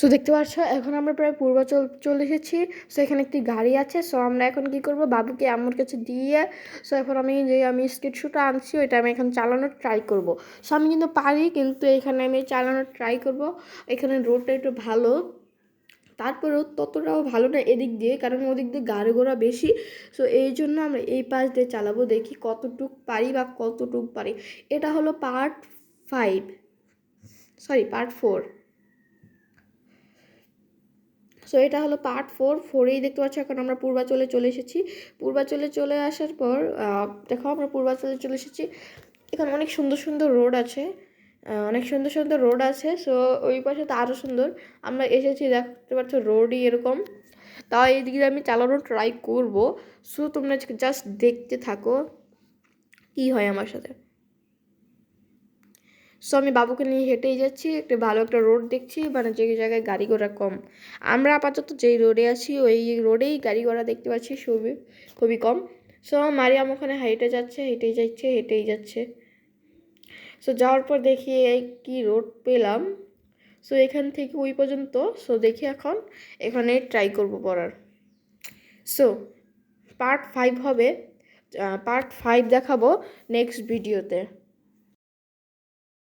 So দেখতে পাচ্ছ, এখন আমরা প্রায় পূর্বাচল চলে এসেছি। সো এখানে একটি গাড়ি আছে। সো আমরা এখন কি করব? বাবুকে আমার কাছে দিয়ে সো এখন আমি যে আমি স্কেট শুটা আনছি, ওইটা আমি এখন চালানোর ট্রাই করব। সো আমি কিন্তু পারি, কিন্তু এখানে আমি চালানোর ট্রাই করব। এখানে রোডটা একটু ভালো। তারপরেও ততটাও ভালো না এদিক দিয়ে, কারণ ওদিক দিয়ে গাড়ি ঘোড়া বেশি। সো এই জন্য আমরা এই পাশ দিয়ে চালাবো, দেখি কতটুক পারি বা কতটুক পারি। এটা হলো part five sorry part four so এটা হলো পার্ট ফোর ফোরেই দেখতে পাচ্ছ, এখন আমরা পূর্বাচলে চলে এসেছি। পূর্বাচলে চলে আসার পর দেখো আমরা পূর্বাচলে চলে এসেছি। এখানে অনেক সুন্দর সুন্দর রোড আছে অনেক সুন্দর সুন্দর রোড আছে। সো ওই পাশে তো আরও সুন্দর। আমরা এসেছি, দেখতে পাচ্ছ রোডই এরকম। তাও এই দিকে আমি চালানোর ট্রাই করব। সো তোমরা জাস্ট দেখতে থাকো, কী হয় আমার সাথে। সো আমি বাবুকে নিয়ে হেঁটেই যাচ্ছি, একটা ভালো একটা রোড দেখছি মানে যে জায়গায় গাড়ি ঘোড়া কম। আমরা আপাতত যেই রোডে আছি, ওই রোডেই গাড়ি ঘোড়া দেখতে পাচ্ছি, খুবই খুবই কম। সো মারিয়াম ওখানে হেঁটে যাচ্ছে, হেঁটেই যাচ্ছে হেঁটেই যাচ্ছে। সো যাওয়ার পর দেখি কি রোড পেলাম। সো এখান থেকে ওই পর্যন্ত। সো দেখি এখন, এখানে ট্রাই করব পড়ার। সো পার্ট ফাইভ হবে। পার্ট ফাইভ দেখাবো নেক্সট ভিডিওতে